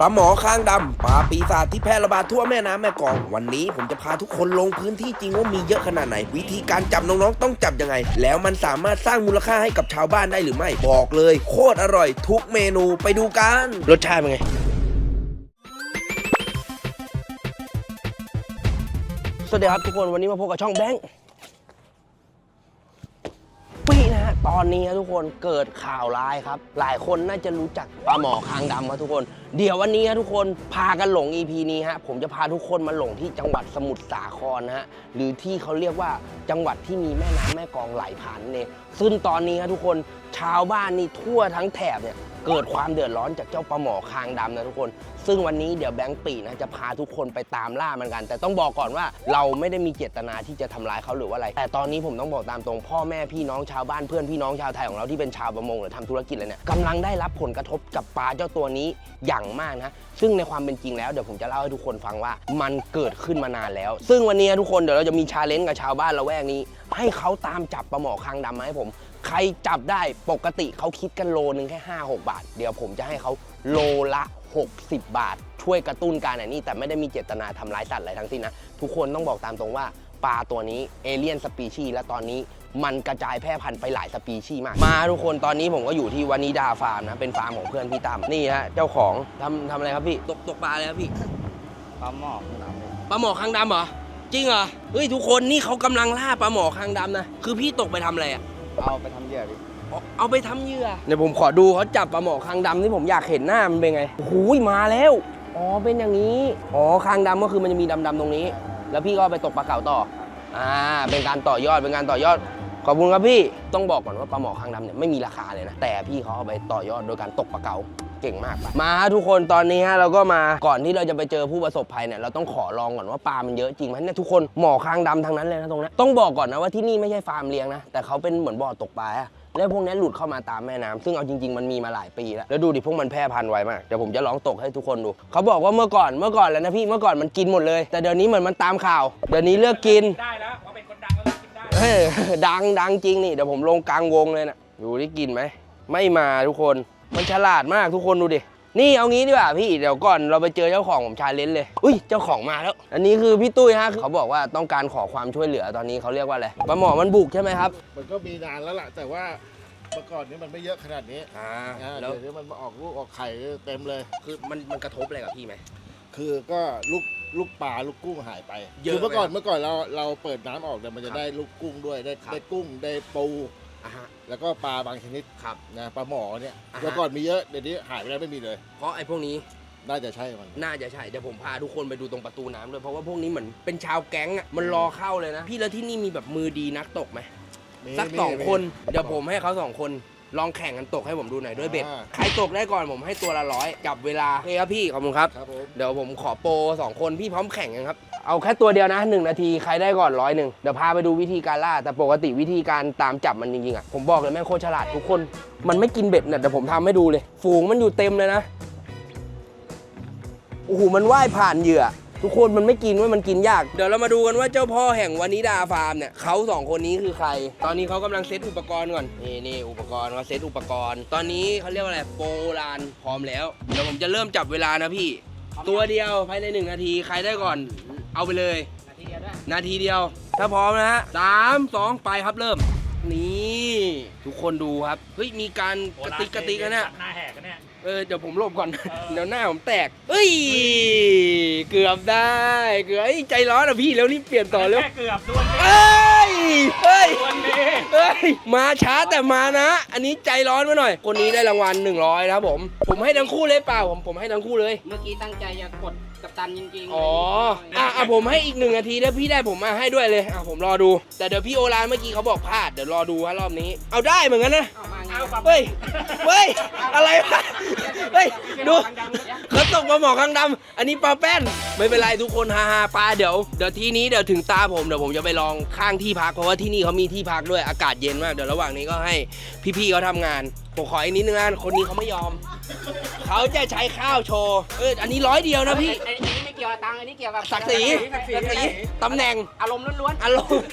ปลาหมอคางดำปลาปีศาจที่แพร่ระบาดทั่วแม่น้ำแม่กอง วันนี้ผมจะพาทุกคนลงพื้นที่จริงว่ามีเยอะขนาดไหน วิธีการจับน้องๆต้องจับยังไง แล้วมันสามารถสร้างมูลค่าให้กับชาวบ้านได้หรือไม่บอกเลย โคตรอร่อย ทุกเมนูไปดูกันรสชาติเป็นไงสวัสดีครับทุกคนวันนี้มาพบกับช่องแบงค์ปีนะฮะตอนนี้ฮะทุกคนเกิดข่าวร้ายครับ หลายคนน่าจะรู้จักปลาหมอคางดำครับทุกคนเดี๋ยววันนี้ฮะทุกคนพากันหลง EP นี้ฮะผมจะพาทุกคนมาหลงที่จังหวัดสมุทรสาครนะฮะหรือที่เขาเรียกว่าจังหวัดที่มีแม่น้ำแม่กองไหลผ่านเนี่ยซึ่งตอนนี้ฮะทุกคนชาวบ้านนี่ทั่วทั้งแถบเนี่ยเกิดความเดือดร้อนจากเจ้าปลาหมอคางดำนะทุกคน ซึ่งวันนี้เดี๋ยวแบงค์ปีนะจะพาทุกคนไปตามล่ามันกัน แต่ต้องบอกก่อนว่าเราไม่ได้มีเจตนาที่จะทำร้ายเขาหรือว่าอะไร แต่ตอนนี้ผมต้องบอกตามตรงพ่อแม่พี่น้องชาวบ้านเพื่อนพี่น้องชาวไทยของเราที่เป็นชาวประมงหรือทำธุรกิจอะไรเนี่ยกำลังได้รับผลกระทบกับปลาเจ้าตัวนี้อย่างมากนะ ซึ่งในความเป็นจริงแล้วเดี๋ยวผมจะเล่าให้ทุกคนฟังว่ามันเกิดขึ้นมานานแล้ว ซึ่งวันนี้ทุกคนเดี๋ยวเราจะมีชาเลนจ์กับชาวบ้านละแวกนี้ ให้เขาตามจับปลาหมอคางดำมาให้ผม ใครจับได้ปกติเขาคิดกันโลนึงแค่5 6 บาท เดี๋ยวผมจะให้เขาโลละ 60 บาท ช่วยกระตุ้นการอันนี้ แต่ไม่ได้มีเจตนาทำร้ายสัตว์อะไรทั้งสิ้นนะทุกคนต้องบอกตามตรงว่าปลาตัวนี้เอเลียนสปีชีส์และตอนนี้ มันกระจายแพร่พันธุ์ไปหลายสปีชีส์มาก มาทุกคนตอนนี้ผมก็อยู่ที่วานิดาฟาร์มนะ เป็นฟาร์มของเพื่อนพี่ตั้มนี่ฮะเจ้าของทำทำอะไรครับพี่ตกตกปลาเลยครับพี่ปลาหมอกหนาวเลยปลาหมอคางดำเหรอจริงเหรอเฮ้ยทุกคนนี่เขากำลังล่าปลาหมอคางดำนะคือพี่ตกไปทำอะไรอะ เอาไปทำเหยื่อดิเอาเอาไปทำเหยื่อเดี๋ยวผมขอดูเขาจับปลาหมอคางดำที่ผมอยากเห็นหน้ามันเป็นไงโอ้โหมาแล้ว อ๋อเป็นอย่างนี้ อ๋อคางดำก็คือมันจะมีดำๆตรงนี้ แล้วพี่ก็เอาไปตกปลาเก๋าต่อ อ่า เป็นการต่อยอดเป็นการต่อยอด ขอบคุณครับพี่ ต้องบอกก่อนว่าปลาหมอคางดำเนี่ยไม่มีราคาเลยนะ แต่พี่เขาเอาไปต่อยอดโดยการตกปลาเก๋าเก่งมากปะมาฮะทุกคนตอนนี้ฮะเราก็มาก่อนที่เราจะไปเจอผู้ประสบภัยเนี่ยเราต้องขอลองก่อนว่าปลามันเยอะจริงไหมเนี่ยทุกคนหมอคางดำทั้งนั้นเลยนะตรงนั้นต้องบอกก่อนนะว่าที่นี่ไม่ใช่ฟาร์มเลี้ยงนะแต่เขาเป็นเหมือนบ่อตกปลาอะแล้วพวกนี้หลุดเข้ามาตามแม่น้ำซึ่งเอาจริงๆมันมีมาหลายปีแล้วแล้วดูดิพวกมันแพร่พันธุ์ไวมากเดี๋ยวผมจะลองตกให้ทุกคนดูเขาบอกว่าเมื่อก่อนเมื่อก่อนแล้วนะพี่เมื่อก่อนมันกินหมดเลย แต่เดี๋ยวนี้เหมือนมันตามข่าว เดี๋ยวนี้เลิกกิน ได้แล้วเขาเป็ เฮ้ยดังดังจริงนี่เดี๋ยวผมลงกลางวงเลยนะดูได้กินไหม ไม่มาทุกคน มันฉลาดมากทุกคนดูดิ นี่เอางี้ดีกว่าพี่เดี๋ยวก่อนเราไปเจอเจ้าของผมชาเลนจ์เลย อุ้ยเจ้าของมาแล้ว อันนี้คือพี่ตุ้ยฮะเขาบอกว่าต้องการขอความช่วยเหลือตอนนี้เขาเรียกว่าอะไรปลาหมอมันบุกใช่ไหมครับ มันก็มีนานแล้วล่ะแต่ว่าเมื่อก่อนนี้มันไม่เยอะขนาดนี้อ่าอ่าแล้วเดี๋ยวนี้มันมาออกลูกออกไข่เต็มเลย คือมันมันกระทบอะไรกับพี่ไหม คือก็ลูกลูกปลาลูกกุ้งหายไปเยอะคือเมื่อก่อนไหมเมื่อก่อนเราเราเปิดน้ำออกเนี่ยมันจะครับได้ลูกกุ้งด้วยได้ครับ ได้กุ้งได้ปู อะฮะแล้วก็ปลาบางชนิดครับ นะปลาหมอเนี่ยอ่าฮะ เมื่อก่อนมีเยอะเดี๋ยวนี้หายไปแล้วไม่มีเลย เพราะไอ้พวกนี้น่าจะใช่มัน น่าจะใช่เดี๋ยวผมพาทุกคนไปดูตรงประตูน้ำด้วยเพราะว่าพวกนี้เหมือนเป็นชาวแก๊งอะมันรอเข้าเลยนะ พี่แล้วที่นี่มีแบบมือดีนักตกไหมมีสักมีสองมีคน เดี๋ยวผมให้เขาสองคน ลองแข่งกันตกให้ผมดูหน่อยด้วยเบ็ดอ่า ใครตกได้ก่อนผมให้ตัวละร้อยจับเวลาโอเคครับพี่ขอบคุณครับ ครับผม เดี๋ยวผมขอโปรสองคนพี่พร้อมแข่งกันครับ เอาแค่ตัวเดียวนะหนึ่งนาทีใครได้ก่อนร้อยหนึ่งเดี๋ยวพาไปดูวิธีการล่า แต่ปกติวิธีการตามจับมันจริงๆอะผมบอกเลยแม่งโคตรฉลาดทุกคน มันไม่กินเบ็ดเนี่ยเดี๋ยวผมทำให้ดูเลย ฝูงมันอยู่เต็มเลยนะโอ้โหมันว่ายผ่านเหยื่อ ทุกคนมันไม่กินว่ามันกินยาก เดี๋ยวเรามาดูกันว่าเจ้าพ่อแห่งวานิดาฟาร์มเนี่ยเขาสองคนนี้คือใคร ตอนนี้เขากำลังเซตอุปกรณ์ก่อน นี่นี่อุปกรณ์เขาเซตอุปกรณ์ ตอนนี้เขาเรียกว่าอะไรโปรลานพร้อมแล้ว เดี๋ยวผมจะเริ่มจับเวลานะพี่ ตัวเดียวภายในหนึ่งนาทีใครได้ก่อน เอาไปเลย นาทีเดียวด้วยนาทีเดียวถ้าพร้อมนะฮะสามสองไปครับเริ่ม นี่ ทุกคนดูครับ เฮ้ยมีการกระติกกระติกกันเนี่ย หน้าแหก เนี่ยเออเดี๋ยวผมหลบก่อนเออเดี๋ยวหน้าผมแตกเอ้ย เกือบได้ เกือบเอ้ยใจร้อนอะพี่แล้วรีบเปลี่ยนต่อเร็วแค่เกือบดวลเอ้ยเฮ้ยดวลดีเอ้ย มาช้าแต่มานะ อันนี้ใจร้อนมาหน่อย คนนี้ได้รางวัล100นะครับผม ผมให้ทั้งคู่เลยเปล่าผมผมให้ทั้งคู่เลย เมื่อกี้ตั้งใจจะกดกับตันจริงๆอ๋ออะอะผมให้อีกหนึ่งนาทีแล้วพี่ได้ผมมาให้ด้วยเลยอะผมรอดู แต่เดี๋ยวพี่โอรานเมื่อกี้เขาบอกพลาดเดี๋ยวรอดูว่ารอบนี้ เอาได้เหมือนกันนะเอามาไง เอาปรับเฮ้ย เฮ้ย อะไรวะ เฮ้ย ดูเขาตกปลาหมอข้างดำ อันนี้ปลาแป้น ไม่เป็นไรทุกคนฮาฮาปลาเดี๋ยว เดี๋ยวทีนี้เดี๋ยวถึงตาผมเดี๋ยวผมจะไปลองข้างที่พักเพราะว่าที่นี่เขามีที่พักด้วยอากาศเย็นมาก เดี๋ยวระหว่างนี้ก็ให้พี่ๆเขาทำงาน ผมขออีกนิดนึงนะคนนี้เขาไม่ยอม เขาจะใช้ข้าวโชว์ เออ อันนี้ร้อยเดียวนะพี่ไอ้ไอ้นี่ไม่เกี่ยวกับตังค์อันนี้เกี่ยวกับศักดิ์ศรีศักดิ์ศรีตำแหน่ง อารมณ์ล้วนอารมณ์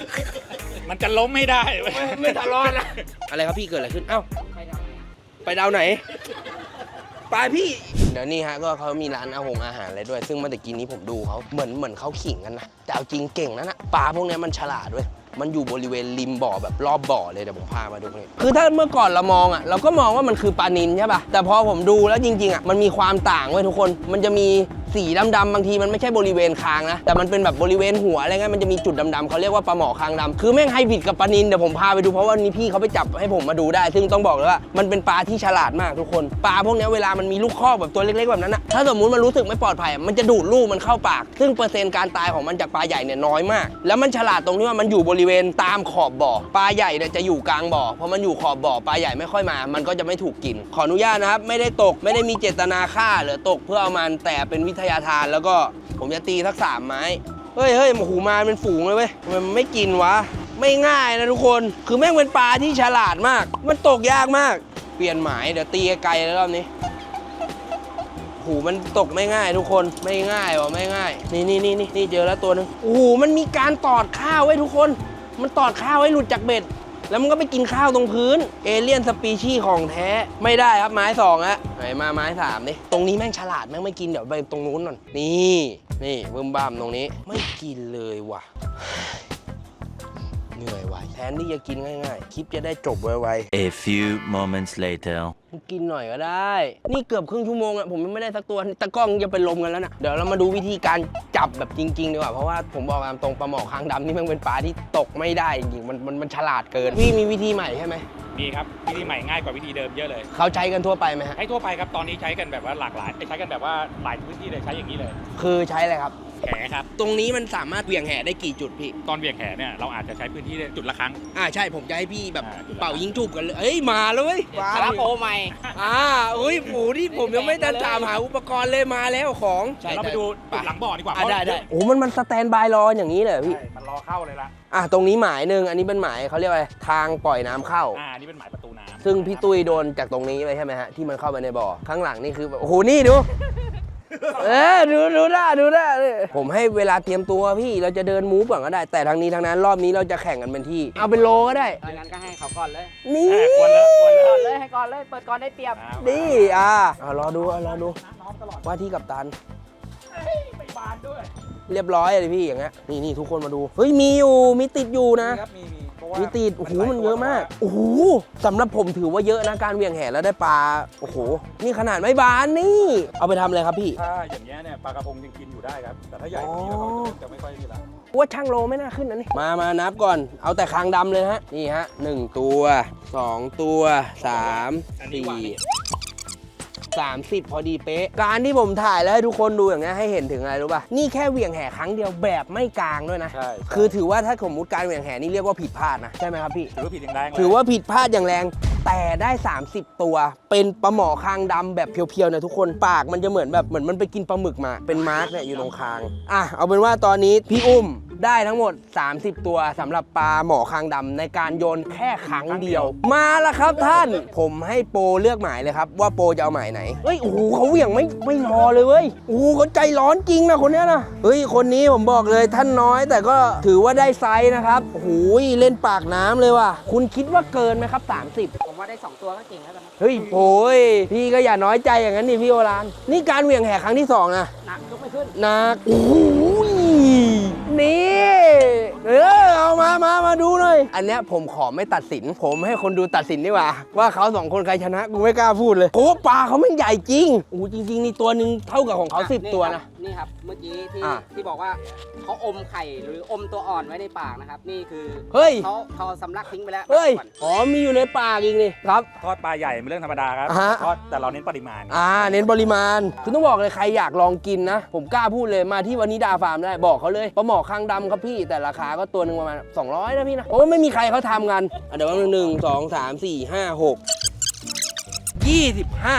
มันจะล้มไม่ได้เว้ยไม่ทะเลาะนะ อะไรครับพี่เกิดอะไรขึ้น เอ้าๆไปทำไมอะไปดาวไหนไปไปพี่ เดี๋ยวนี้ฮะก็เขามีร้านอาหงอาหารอะไรด้วย ซึ่งเมื่อตะกี้นี้ผมดูเขาเหมือนเหมือนเขาขิงกันนะแต่เอาจริงเก่งนะนะปลาพวกเนี้ยมันฉลาดด้วยมันอยู่บริเวณริมบ่อแบบรอบบ่อเลยเดี๋ยวผมพามาดูนี่คือถ้าเมื่อก่อนเรามองอะเราก็มองว่ามันคือปลานินใช่ป่ะแต่พอผมดูแล้วจริงๆอะมันมีความต่างเว้ยทุกคนมันจะมี สีดำๆบางทีมันไม่ใช่บริเวณคางนะ แต่มันเป็นแบบบริเวณหัวอะไรเงี้ยมันจะมีจุดดำๆเขาเรียกว่าปลาหมอคางดำคือแม่งไฮบริดกับปลานินเดี๋ยวผมพาไปดูเพราะว่านี่พี่เขาไปจับให้ผมมาดูได้ ซึ่งต้องบอกเลยว่ามันเป็นปลาที่ฉลาดมากทุกคนปลาพวกนี้เวลามันมีลูกคอกแบบตัวเล็กๆแบบนั้นนะถ้าสมมุติมันรู้สึกไม่ปลอดภัย มันจะดูดลูกมันเข้าปาก ซึ่งเปอร์เซ็นต์การตายของมันจากปลาใหญ่เนี่ยน้อยมาก แล้วมันฉลาดตรงที่ว่ามันอยู่บริเวณตามขอบบ่อปลาใหญ่เนี่ยจะอยู่กลางบ่อพอมันอยู่ขอบบ่อปลาใหญ่ไม่ค่อยมา มันก็จะไม่ถูกกินขออนุญาตนะครับไม่ได้ตกไม่ได้มีเจตนาฆ่าหรือตกเพื่อเอามันแต่เป็นวิทยาทานแล้วก็ผมจะตีสักสามไม้ เฮ้ยเฮ้ยหูมาเป็นฝูงเลยเว้ยมันไม่กินวะ ไม่ง่ายนะทุกคน คือแม่งเป็นปลาที่ฉลาดมาก มันตกยากมาก เปลี่ยนหมายเดี๋ยวตีไกลๆแล้วรอบนี้ หูมันตกไม่ง่าย ทุกคน ไม่ง่ายวะไม่ง่าย นี่นี่นี่นี่เจอแล้วตัวหนึงโอ้โหมันมีการตอดข้าวไว้ทุกคน มันตอดข้าวไว้หลุดจากเบ็ด แล้วมันก็ไปกินข้าวตรงพื้น เอเลี่ยนสปีชีของแท้ ไม่ได้ครับไม้สองอะไหนมาไม้สามดิตรงนี้แม่งฉลาดแม่งไม่กินเดี๋ยวไปตรงนู้นก่อนนี่ นี่บึ้มบ้ามตรงนี้ ไม่กินเลยว่ะ เหนื่อยว่ะแทนที่จะกินง่ายๆ คลิปจะได้จบไวๆ A few moments later. กินหน่อยก็ได้ นี่เกือบครึ่งชั่วโมงอะผมยังไม่ได้สักตัวตะกล้องจะเป็นลมกันแล้วนะเดี๋ยวเรามาดูวิธีการจับแบบจริงๆดีกว่าเพราะว่าผมบอกตามตรงปลาหมอคางดำนี่มันเป็นปลาที่ตกไม่ได้จริงๆมันมันมันฉลาดเกินพี่มีวิธีใหม่ใช่ไหม มีครับวิธีใหม่ง่ายกว่าวิธีเดิมเยอะเลยเขาใช้กันทั่วไปไหมฮะ ใช้ทั่วไปครับตอนนี้ใช้กันแบบว่าหลากหลายใช้กันแบบว่าหลายพื้นที่เลยใช้อย่างนี้เลยคือใช้อะไรครับ แหครับตรงนี้มันสามารถเหวี่ยงแหได้กี่จุดพี่ ตอนเบี่ยงแหเนี่ยเราอาจจะใช้พื้นที่ได้จุดละครั้ง อ่าใช่ผมจะให้พี่แบบอ่าจุดละเป่ายิงจุบกันเลยเอ้ยมาเลยเว้ยมาคาราโปใหม่ อ่าเฮ้ยโอ้นี่ผมยังไม่ได้ตามหาอุปกรณ์เลยมาแล้วของเดี๋ยวเราไปดูจุดหลังบ่อดีกว่าอะได้ได้ โอ้มันมันสแตนบายรออย่างนี้เลยเหรอพี่ ใช่มันรอเข้าเลยละ อะตรงนี้หมายหนึ่งอันนี้เป็นหมายเขาเรียกว่าอะไรทางปล่อยน้ำเข้า อ่านี่เป็นหมายประตูน้ำซึ่งพี่ตุ้ยโดนจากตรงนี้ไปใช่ไหมฮะที่มันเข้าไปในบ่อข้างหลังนี่คือแบบโอ้โหนี่ดู เออดูดูได้ดูได้ผมให้เวลาเตรียมตัวพี่เราจะเดินมูฟก่อนก็ได้ แต่ทางนี้ทางนั้นรอบนี้เราจะแข่งกันเป็นที่ เอาเป็นโลก็ได้ ดังนั้นก็ให้เขาก่อนเลย นี่อะควรแล้วควรแล้วก่อนเลยให้ก่อนเลย เปิดก่อนได้เปรียบ อ่านี่อะเอารอดูเอารอดูว่าที่กับตัน ไม่บานด้วย เรียบร้อยเลยพี่อย่างเงี้ยนี่นี่ทุกคนมาดูเฮ้ยมีอยู่มีติดอยู่นะ ครับมีมีเพราะว่ามีติดโอ้โหมันเยอะมากโอ้โหสำหรับผมถือว่าเยอะนะการเหวียงแหแล้วได้ปลาโอ้โหนี่ขนาดไม่บานนี่ เอาไปทำอะไรครับพี่ ถ้าอย่างเงี้ยเนี่ยปลากระพงยังกินอยู่ได้ครับ แต่ถ้าใหญ่กว่านี้แล้วเขาจะเริ่มจะไม่ค่อยนี่ละว่าช่างโลไม่น่าขึ้นนะนี่มามานับก่อนเอาแต่คางดำเลยฮะนี่ฮะหนึ่งตัวสองตัวสามสี่ สามสิบพอดีเป๊ะ การที่ผมถ่ายแล้วให้ทุกคนดูอย่างเงี้ยให้เห็นถึงอะไรรู้ป่ะ นี่แค่เหวี่ยงแห่ครั้งเดียวแบบไม่กลางด้วยนะใช่ คือถือว่าถ้าสมมติการเหวี่ยงแห่นี่เรียกว่าผิดพลาดนะใช่ไหมครับพี่ ถือว่าผิดอย่างแรงเลยถือว่าผิดพลาดอย่างแรง แต่ได้ 30 ตัว เป็นปลาหมอคางดำแบบเพียวๆนะทุกคนปากมันจะเหมือนแบบเหมือนมันไปกินปลาหมึกมา เป็นมาร์กเนี่ยอยู่ตรงคาง อะเอาเป็นว่าตอนนี้พี่อุ้ม ได้ทั้งหมด 30 ตัวสำหรับปลาหมอคางดำในการโยนแค่ครั้งเดียว มาแล้วครับท่านผมให้โปรเลือกหมายเลยครับ ว่าโปรจะเอาหมายไหนเฮ้ยโอ้โหเขาเหวี่ยงไม่ไม่รอเลยเว้ยโอ้โหเขาใจร้อนจริงนะคนเนี้ยนะเฮ้ยคนนี้ผมบอกเลยท่านน้อย แต่ก็ถือว่าได้ไซส์นะครับโอ้โหเล่นปากน้ำเลยว่ะคุณคิดว่าเกินไหมครับ 30 ผมว่าได้ 2 ตัวก็เก่งแล้วกันนะเฮ้ยโอ้ยพี่ก็อย่าน้อยใจอย่างนั้นดิพี่โอรานนี่การเหวี่ยงแห่ครั้งที่สองนะหนักยกไม่ขึ้น หนักโอ้โห นี่เออเอามามามาดูหน่อย อันเนี้ยผมขอไม่ตัดสิน ผมให้คนดูตัดสินดีกว่า ว่าเขาสองคนใครชนะกูไม่กล้าพูดเลยโอ้ปลาเขาไม่ใหญ่จริงโอ้จริงๆนี่ตัวหนึ่งเท่ากับของเขาสิบตัวนะ นี่ครับเมื่อกี้ที่อะ ที่บอกว่าเขาอมไข่หรืออมตัวอ่อนไว้ในปากนะครับ นี่คือเฮ้ย เขาเขาสำลักทิ้งไปแล้วเฮ้ย ก่อนอ๋อมีอยู่ในปากอีกนี่ครับ ทอดปลาใหญ่เป็นเรื่องธรรมดาครับอ่าฮะ ทอดแต่เราเน้นปริมาณ อ่า เน้นปริมาณ คือต้องบอกเลยใครอยากลองกินนะ ผมกล้าพูดเลยมาที่วานิดาฟาร์มได้ บอกเขาเลยปลาหมอคางดำครับพี่แต่ราคาก็ตัวหนึ่งประมาณ 200นะพี่นะเพราะว่าไม่มีใครเขาทำกันอะเดี๋ยวว่าหนึ่งสองสามสี่ห้าหกยี่สิบห้า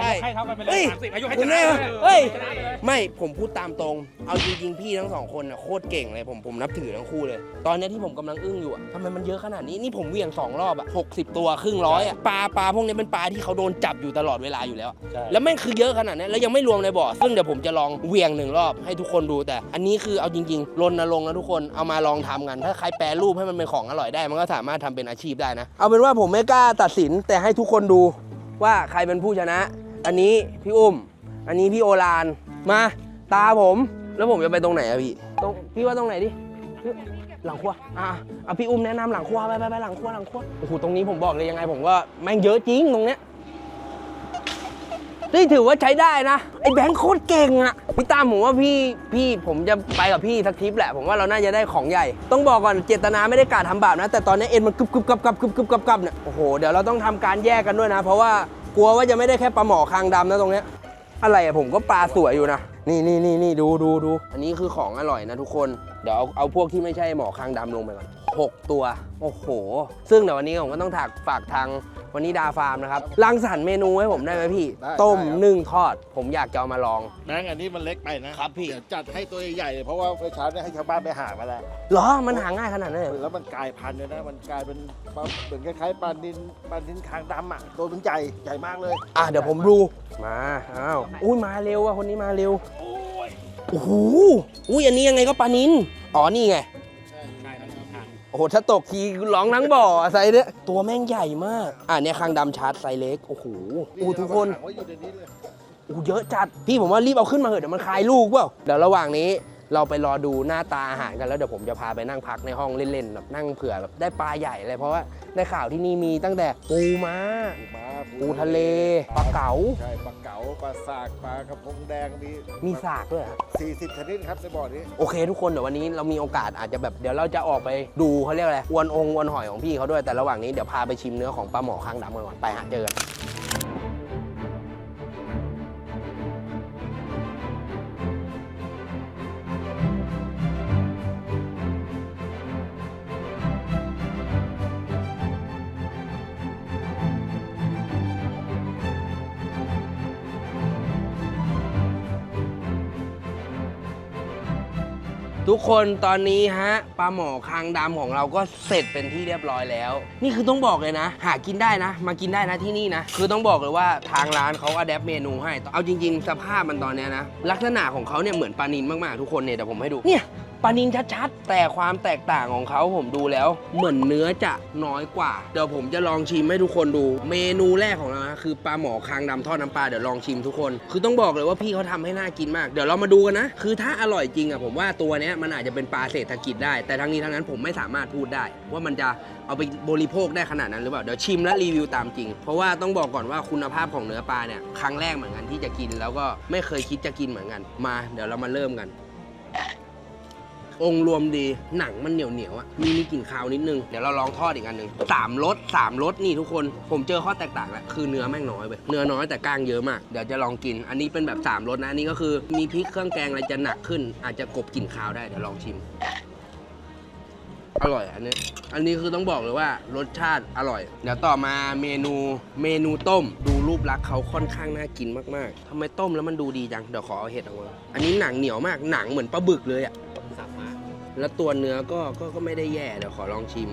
ใช่ยกให้เท่ากันไปเลเฮ้ยยสามสิบอายุให้คุชณนะแม่เลยเฮ้ย ชนะไปเลย ไม่ผมพูดตามตรง เอาจริงๆพี่ทั้งสองคนน่ะโคตรเก่งเลยผมผมนับถือทั้งคู่เลย ตอนเนี้ยที่ผมกำลังอึ้งอยู่อะทำไมมันเยอะขนาดนี้นี่ผมเหวี่ยงสองรอบอะหกสิบตัวครึ่งร้อยอะปลาปลาพวกนี้เป็นปลาที่เขาโดนจับอยู่ตลอดเวลาอยู่แล้วใช่ แล้วแม่งคือเยอะขนาดนี้แล้วยังไม่รวมในบ่อซึ่งเดี๋ยวผมจะลองเหวี่ยงหนึ่งรอบให้ทุกคนดูแต่ อันนี้คือเอาจริงๆรณรงค์นะทุกคนเอามาลองทำกัน ถ้าใครแปรรูปให้มันเป็นของอร่อยได้ มันก็สามารถทำเป็นอาชีพได้นะ เอาเป็นว่าผมไม่กล้าตัดสินแต่ให้ทุกคนดูว่าใครเป็นผู้ชนะ อันนี้พี่อุ้ม อันนี้พี่โอลาน มา ตาผม แล้วผมจะไปตรงไหนอะพี่ตรงพี่ว่าตรงไหนดิ หลังครัว อะเอาพี่อุ้มแนะนำหลังครัวไปไปไปหลังครัวหลังครัว โอ้โห ตรงนี้ผมบอกเลยยังไงผมก็แม่งเยอะจริงตรงเนี้ย นี่ถือว่าใช้ได้นะ ไอ้แบงค์โคตรเก่งอะพี่ตามผมว่าพี่พี่ผมจะไปกับพี่สักทริปแหละ ผมว่าเราน่าจะได้ของใหญ่ ต้องบอกก่อนเจตนาไม่ได้กาทำบาปนะ แต่ตอนนี้เอ็นมันกึบกึบกับกับกึบกึบกับกับเนี่ยโอ้โหเดี๋ยวเราต้องทำการแยกกันด้วยนะ เพราะว่า กลัวว่าจะไม่ได้แค่ปลาหมอคางดำนะตรงเนี้ย อะไรอะผมก็ปลาสวยอยู่นะ นี่นี่นี่นี่ดูดูดู อันนี้คือของอร่อยนะทุกคน เดี๋ยวเอาเอาพวกที่ไม่ใช่หมอคางดำลงไปก่อน หกตัว โอ้โห ซึ่งเดี๋ยววันนี้ผมก็ต้องถากฝากทางวันนี้ดาฟาร์มนะครับรังสรรค์เมนูให้ผมได้ไหมพี่ ได้ต้มได้ครับ นึ่งทอด ผมอยากจะเอามาลองแบงค์อันนี้มันเล็กไปนะครับพี่ เดี๋ยวจัดให้ตัวใหญ่ๆเลยเพราะว่าเมื่อเช้าเนี่ยให้ชาวบ้านไปหามาแล้ว เหรอ มันหาง่ายขนาดนั้นเลยเหรอแล้วมันกลายพันธุ์เลยนะ มันกลายเป็นปลาเหมือนคล้ายๆปลาดินปลาดินคางดำอะ ตัวมันใหญ่ใหญ่มากเลยอะเดี๋ยวผมดูมา อ้าว อุ้ยมาเร็วอะคนนี้มาเร็ว โอ้โห อุ้ยอันนี้ยังไงก็ปลานินอ๋อ นี่ไง โอ้โหถ้าตกทีร้องทั้งบ่อไซส์เนี่ยตัวแม่งใหญ่มาก อะเนี่ยคางดำชาร์จไซส์เล็ก โอ้โหอู้ทุกคนขังไว้อยู่ในนี้เลยอู้เยอะจัด พี่ผมว่ารีบเอาขึ้นมาเถอะเดี๋ยวมันคลายลูกเปล่าเดี๋ยวระหว่างนี้ เราไปรอดูหน้าตาอาหารกันแล้วเดี๋ยวผมจะพาไปนั่งพักในห้องเล่นๆแบบนั่งเผื่อแบบได้ปลาใหญ่เลยเพราะว่าได้ข่าวที่นี่มีตั้งแต่ปูม้าปูม้าปูทะเลปลาเก๋า ใช่ปลาเก๋าปลาสากปลากระพงแดงมีมีสากด้วยเหรอ40 ชนิดครับในบ่อนี้โอเคทุกคนเดี๋ยววันนี้เรามีโอกาสอาจจะแบบเดี๋ยวเราจะออกไปดูเขาเรียกอะไรอวนองค์อวนหอยของพี่เขาด้วยแต่ระหว่างนี้เดี๋ยวพาไปชิมเนื้อของปลาหมอข้างดำกันก่อนไปหาเจอกัน ทุกคนตอนนี้ฮะปลาหมอคางดำของเราก็เสร็จเป็นที่เรียบร้อยแล้ว นี่คือต้องบอกเลยนะ หากินได้นะ มากินได้นะที่นี่นะ คือต้องบอกเลยว่าทางร้านเขาอัดแอปเมนูให้ เอาจริง ๆ สภาพมันตอนเนี้ยนะ ลักษณะของเขาเนี่ยเหมือนปลานินมากๆทุกคนเนี่ยเดี๋ยวผมให้ดูเนี่ย ปลานินชัดๆ แต่ความแตกต่างของเขาผมดูแล้ว เหมือนเนื้อจะน้อยกว่า เดี๋ยวผมจะลองชิมให้ทุกคนดู เมนูแรกของเรานะคือปลาหมอคางดำทอดน้ำปลาเดี๋ยวลองชิมทุกคน คือต้องบอกเลยว่าพี่เขาทำให้น่ากินมาก เดี๋ยวเรามาดูกันนะ คือถ้าอร่อยจริงอะผมว่าตัวเนี้ยมันอาจจะเป็นปลาเศรษฐกิจได้ แต่ทั้งนี้ทั้งนั้นผมไม่สามารถพูดได้ ว่ามันจะเอาไปบริโภคได้ขนาดนั้นหรือเปล่า เดี๋ยวชิมและรีวิวตามจริง เพราะว่าต้องบอกก่อนว่าคุณภาพของเนื้อปลาเนี่ยครั้งแรกเหมือนกันที่จะกิน แล้วก็ไม่เคยคิดจะกินเหมือนกัน มา เดี๋ยวเรามาเริ่มกัน องค์รวมดีหนังมันเหนียวเหนียวอะมีมีกลิ่นคาวนิดนึง เดี๋ยวเราลองทอดอีกอันหนึ่งสามรสสามรสนี่ทุกคน ผมเจอข้อแตกต่างแล้วคือเนื้อแม่งน้อยไปเนื้อน้อยแต่กล้างเยอะมากเดี๋ยวจะลองกิน อันนี้เป็นแบบสามรสนะอันนี้ก็คือมีพริกเครื่องแกงอะไรจะหนักขึ้น อาจจะกบกลิ่นคาวได้เดี๋ยวลองชิมอร่อยอันนี้ อันนี้คือต้องบอกเลยว่ารสชาติอร่อย เดี๋ยวต่อมาเมนูเมนูต้ม ดูรูปลักษณ์เขาค่อนข้างน่ากินมากๆทำไมต้มแล้วมันดูดีจัง เดี๋ยวขอเอาเห็ดออกมา อันนี้หนังเหนียวมาก หนังเหมือนปลาบึกเลยอะ แล้วตัวเนื้อก็ก็ก็ไม่ได้แย่เดี๋ยวขอลองชิม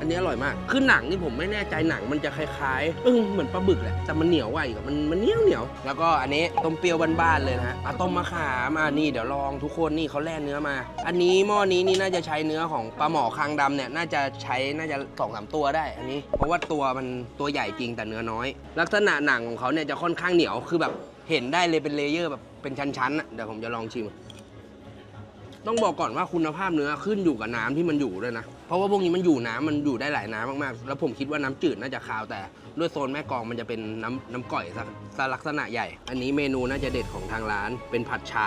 อันนี้อร่อยมาก คือหนังนี่ผมไม่แน่ใจหนังมันจะคล้ายๆเออเหมือนปลาบึกแหละ แต่มันเหนียวว่าอีกอะมันมันเหนียวเหนียว แล้วก็อันนี้ต้มเปรี้ยวบ้านๆเลยนะฮะต้มมะขามอะนี่เดี๋ยวลองทุกคนนี่เขาแล่เนื้อมา อันนี้หม้อนี้นี่น่าจะใช้เนื้อของปลาหมอคางดำเนี่ยน่าจะใช้น่าจะสองสามตัวได้ อันนี้ เพราะว่าตัวมันตัวใหญ่จริงแต่เนื้อน้อย ลักษณะหนังของเขาเนี่ยจะค่อนข้างเหนียวคือแบบเห็นได้เลยเป็นเลเยอร์แบบ เป็นชั้นๆอะเดี๋ยวผมจะลองชิม ต้องบอกก่อนว่าคุณภาพเนื้อขึ้นอยู่กับน้ำที่มันอยู่ด้วยนะ เพราะว่าพวกนี้มันอยู่น้ำมันอยู่ได้หลายน้ำมากๆ แล้วผมคิดว่าน้ำจืดน่าจะคาว แต่ด้วยโซนแม่กองมันจะเป็นน้ำน้ำก่อยซะซะลักษณะใหญ่ อันนี้เมนูน่าจะเด็ดของทางร้านเป็นผัดชา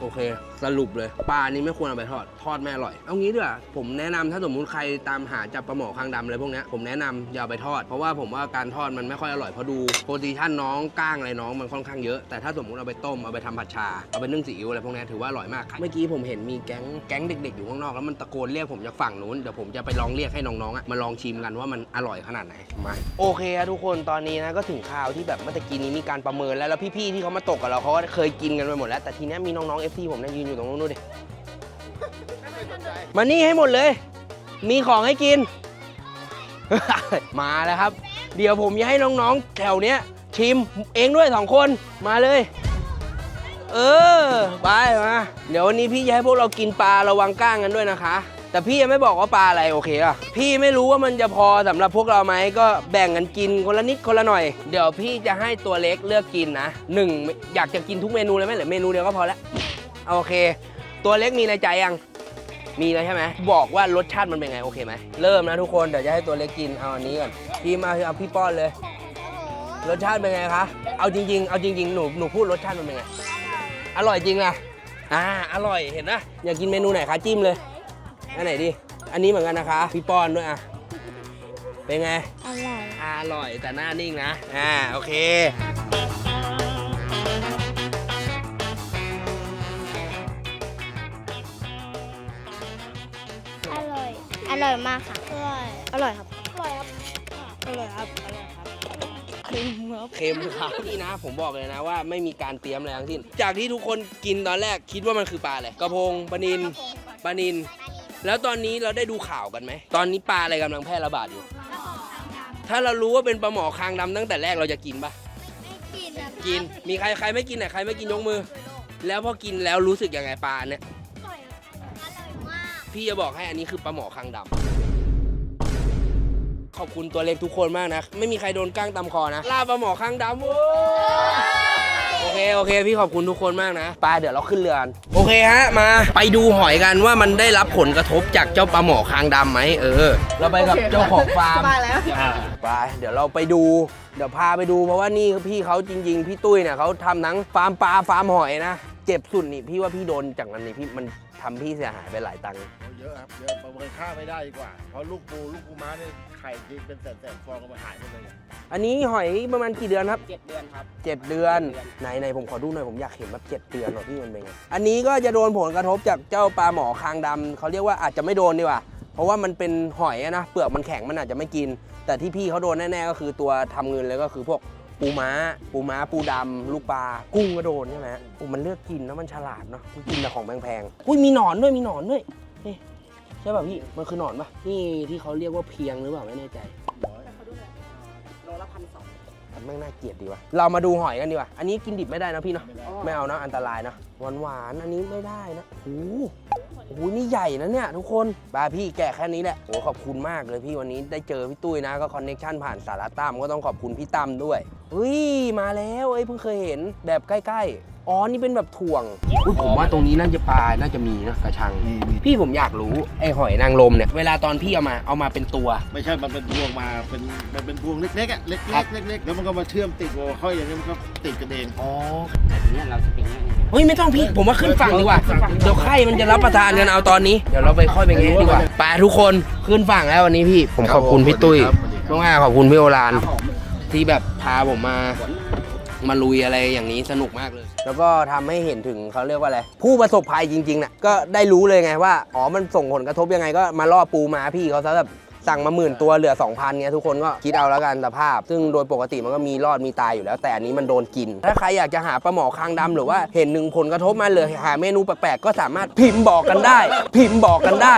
โอเค สรุปเลยปลานี้ไม่ควรเอาไปทอด ทอดไม่อร่อย เอางี้ดีกว่าผมแนะนำถ้าสมมุติใครตามหาจับปลาหมอคางดำอะไรพวกเนี้ยผมแนะนำอย่าเอาไปทอด เพราะว่าผมว่าการทอดมันไม่ค่อยอร่อยเพราะดูโพซิชันน้องก้างอะไรน้องมันค่อนข้างเยอะแต่ถ้าสมมุติเอาไปต้มเอาไปทำผัดชาเอาไปนึ่งซีอิ๊วอะไรพวกเนี้ยถือว่าอร่อยมากเมื่อกี้ผมเห็นมีแก๊งแก๊งเด็ก ๆ อยู่ข้างนอกแล้วมันตะโกนเรียกผมจากฝั่งนู้นเดี๋ยวผมจะไปลองเรียกให้น้องๆอะมาลองชิมกันว่ามันอร่อยขนาดไหนมาโอเคครับทุกคนตอนนี้นะก็ถึงคราวที่แบบเมื่อตะกี้นี้มีการประเมินแล้วแล้วพี่ๆที่เขามาตกกับเราเขาก็เคยกินกันไปหมดแล้วแต่ทีเนี้ยมีน้องๆ FC ผมเนี่ยยืนอยู่ตรงนู้นดูดิ มานี่ให้หมดเลย มีของให้กิน มาแล้วครับ เดี๋ยวผมจะให้น้องๆ แถวเนี้ยชิมเองด้วยสองคนมาเลย เออไปมาเดี๋ยววันนี้พี่จะให้พวกเรากินปลาระวังก้างกันด้วยนะคะ แต่พี่ยังไม่บอกว่าปลาอะไรโอเคอะพี่ไม่รู้ว่ามันจะพอสำหรับพวกเราไหมก็แบ่งกันกินคนละนิดคนละหน่อย เดี๋ยวพี่จะให้ตัวเล็กเลือกกินนะหนึ่งอยากจะกินทุกเมนูเลยไหมหรือเมนูเดียวก็พอแล้ว โอเค ตัวเล็กมีในใจยัง มีแล้วใช่ไหม บอกว่ารสชาติมันเป็นไง โอเคไหม เริ่มนะทุกคน เดี๋ยวจะให้ตัวเล็กกิน เอาอันนี้ก่อนพี่มาเอาพี่ป้อนเลย รสชาติเป็นไงคะ เอาจริง ๆ เอาจริง ๆ หนู หนูพูดรสชาติมันเป็นไง อร่อยจริงอะอ่า อร่อย เห็นนะ อยากกินเมนูไหนคะจิ้มเลย อันไหนดี อันนี้เหมือนกันนะคะ พี่ป้อนด้วยอะ เป็นไง อร่อย อร่อย แต่หน้านิ่งนะ อ่า โอเค ร่อยมากค่ะ อร่อยอร่อยครับ อร่อยครับอร่อยครับ อร่อยครับเค็มครับเค็มครับนี่นะ ผมบอกเลยนะว่าไม่มีการเตรียมอะไรทั้งสิ้น จากที่ทุกคนกินตอนแรกคิดว่ามันคือปลาอะไรกระพงปลานินปลานิน แล้วตอนนี้เราได้ดูข่าวกันไหม ตอนนี้ปลาอะไรกำลังแพร่ระบาดอยู่ ถ้าเรารู้ว่าเป็นปลาหมอคางดำตั้งแต่แรกเราจะกินปะกินนะกินมีใครใครไม่กินไหนใครไม่กินยกมือ แล้วพอกินแล้วรู้สึกยังไงปลาเนี่ยอร่อยมาก พี่จะบอกให้อันนี้คือปลาหมอคางดำขอบคุณตัวเล็กทุกคนมากนะ ไม่มีใครโดนก้างตำคอนะล่าปลาหมอคางดำโว้ยโอเค โอเค พี่ขอบคุณทุกคนมากนะไปเดี๋ยวเราขึ้นเรือกันโอเคฮะ มาไปดูหอยกันว่ามันได้รับผลกระทบจากเจ้าปลาหมอคางดำไหมเออ เราไปกับเจ้าของฟาร์มไปเดี๋ยวเราไปดู เดี๋ยวพาไปดูเพราะว่านี่พี่เขาจริง ๆ พี่ตุ้ยเนี่ยเขาทำทั้งฟาร์มปลาฟาร์มหอยนะ เจ็บสุดนี่พี่ว่าพี่โดนจากนั้นนี่พี่มัน ทำพี่เสียหายไปหลายตังค์เยอะครับเยอะประเมินค่าไม่ได้ดีกว่า เพราะลูกปูลูกปูม้าเนี่ยไข่จริงเป็นแสนแสนๆฟองก็มาหายหมดเลยอะอันนี้หอยประมาณกี่เดือนครับ เจ็ดเดือนครับเจ็ดเดือนไหนไหนผมขอดูหน่อยผมอยากเห็นแบบเจ็ดเดือนหน่อยพี่มันเป็นไงอันนี้ก็จะโดนผลกระทบจากเจ้าปลาหมอคางดำเขาเรียกว่าอาจจะไม่โดนดีกว่า เพราะว่ามันเป็นหอยอะนะเปลือกมันแข็งมันอาจจะไม่กิน แต่ที่พี่เขาโดนแน่ๆก็คือตัวทำเงินเลยก็คือพวก ปูม้า ปูม้า ปูดำลูกปลา กุ้งก็โดนใช่ไหมโอ้มันเลือกกินแล้วมันฉลาดเนาะมันกินแต่ของแพงๆอุ้ยมีหนอนด้วย มีหนอนด้วย นี่ใช่ป่ะพี่ มันคือหนอนป่ะ นี่ที่เขาเรียกว่าเพียงหรือเปล่าไม่แน่ใจโลละพันสองแม่งน่าเกลียดดีว่ะเรามาดูหอยกันดีกว่า อันนี้กินดิบไม่ได้นะพี่เนาะ ไม่เอานะอันตรายนะ หวานหวานๆอันนี้ไม่ได้นะโอ้ โอ้โหนี่ใหญ่นะเนี่ยทุกคนบาพี่แกะแค่นี้แหละโอ้ขอบคุณมากเลยพี่วันนี้ได้เจอพี่ตุ้ยนะก็คอนเน็ชันผ่านสาระตั้มก็ต้องขอบคุณพี่ตั้มด้วยเฮ้ยมาแล้วเอ้ยเพิ่งเคยเห็นแบบใกล้ๆ อ๋อ นี่เป็นแบบถ่วง อุ๊ยผมว่าตรงนี้น่าจะปลา น่าจะมีนะกระชังพี่ผมอยากรู้ไอ้หอยนางรมเนี่ย เวลาตอนพี่เอามาเอามาเป็นตัว ไม่ใช่ มันเป็นพวงมาเป็นมันเป็นพวงเล็กๆอะเล็กๆเล็กๆแล้วมันก็มาเชื่อมติดโวค่อยอย่างนี้มันก็ติดกันเอง อ๋อแต่ทีเนี้ยเราจะเป็นอย่างนี้เฮ้ยไม่ต้องพี่ผมว่าขึ้นฝั่งดีกว่า เดี๋ยวไข่มันจะรับประทานกันเอาตอนนี้ เดี๋ยวเราไปค่อยไปแงะดีกว่าไปทุกคนขึ้นฝั่งแล้ววันนี้พี่ ผมขอบคุณพี่ตุ้ยครับสวัสดีครับ มากๆขอบคุณพี่โอรานที่แบบพาผมมา มาลุยอะไรอย่างนี้สนุกมากเลย แล้วก็ทำให้เห็นถึงเขาเรียกว่าอะไร ผู้ประสบภัยจริงๆน่ะก็ได้รู้เลยไงว่า อ๋อ มันส่งผลกระทบยังไงก็มาล่อปูมาพี่เขาซะแบบ สั่งมาหมื่นตัวเหลือ 2,000เงี้ยทุกคนก็คิดเอาแล้วกันสภาพ ซึ่งโดยปกติมันก็มีรอดมีตายอยู่แล้วแต่อันนี้มันโดนกิน ถ้าใครอยากจะหาปลาหมอคางดำหรือว่าเห็นหนึ่งผลกระทบมาเหลือหาเมนูแปลกๆก็สามารถพิมพ์บอกกันได้ พิมพ์บอกกันได้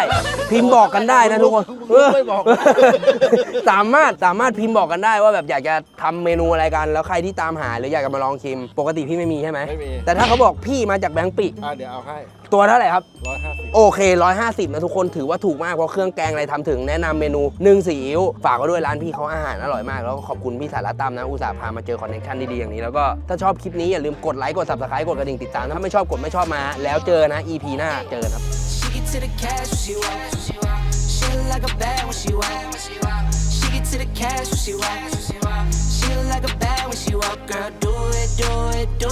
พิมพ์บอกกันได้นะทุกคนเออไม่บอกสามารถสามารถพิมพ์บอกกันได้ว่าแบบอยากจะทำเมนูอะไรกัน แล้วใครที่ตามหาหรืออยากจะมาลองชิม ปกติพี่ไม่มีใช่ไหมไม่มีแต่ถ้าเขาบอกพี่มาจากแบงค์ปิอ่าเดี๋ยวเอาให้ตัวเท่าไหร่ครับ ร้อยห้าสิบโอเค 150 นะทุกคนถือว่าถูกมาก เพราะเครื่องแกงอะไรทำถึงแนะนำเมนูนึ่งซีอิ๊วฝากไว้ด้วยร้านพี่เขาอาหารอร่อยมาก แล้วก็ขอบคุณพี่สาระตั้มนะ อุตส่าห์พามาเจอคอนเนคชั่นดีๆอย่างนี้ แล้วก็ถ้าชอบคลิปนี้อย่าลืมกดไลค์กด subscribe กดกระดิ่งติดตาม ถ้าไม่ชอบกดไม่ชอบมา แล้วเจอนะ EP หน้าเจอกันครับ She get to the cash when she walk. She look like a bad when she walk. She get to the cash when she walk. She look like a bad when she walk. Girl, do it, do it, do